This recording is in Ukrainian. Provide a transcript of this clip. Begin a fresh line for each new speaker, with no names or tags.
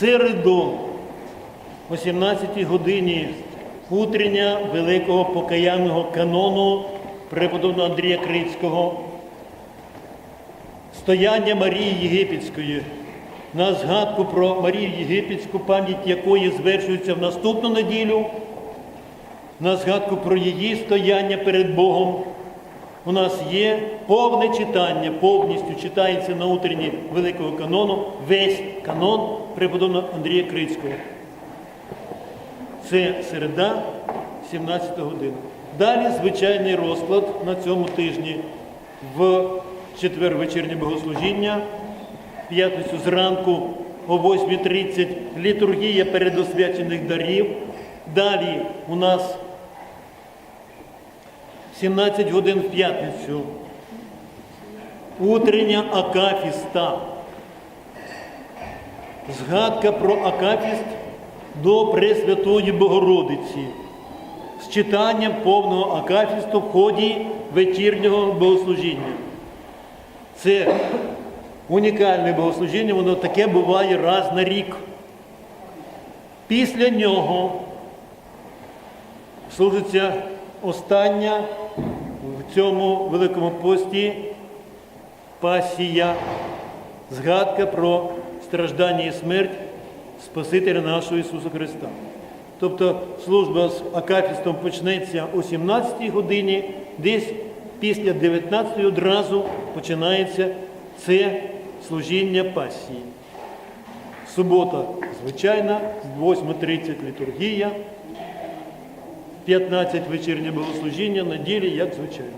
Середу, о 17 годині, утрення великого покаянного канону преподобного Андрія Крицького, стояння Марії Єгипетської, на згадку про Марію Єгипетську, пам'ять якої звершується в наступну неділю, на згадку про її стояння перед Богом. У нас є повне читання, повністю читається на утренні Великого канону, весь канон преподобного Андрія Крицького. Це середа, 17 година. Далі звичайний розклад на цьому тижні в четвер вечірнє богослужіння, п'ятницю зранку о 8.30 літургія передосвячених дарів. Далі у нас 17 годин в п'ятницю. Утрення Акафіста. Згадка про Акафіст до Пресвятої Богородиці. З читанням повного Акафісту в ході вечірнього богослужіння. Це унікальне богослужіння, воно таке буває раз на рік. Після нього служиться остання в цьому великому пості пасія, згадка про страждання і смерть Спасителя нашого Ісуса Христа. Тобто служба з Акафістом почнеться о 17-й годині, десь після 19-ї одразу починається це служіння пасії. Субота звичайна, 8.30 літургія, 15 вечірнє богослужіння, на ділі, як звичайно.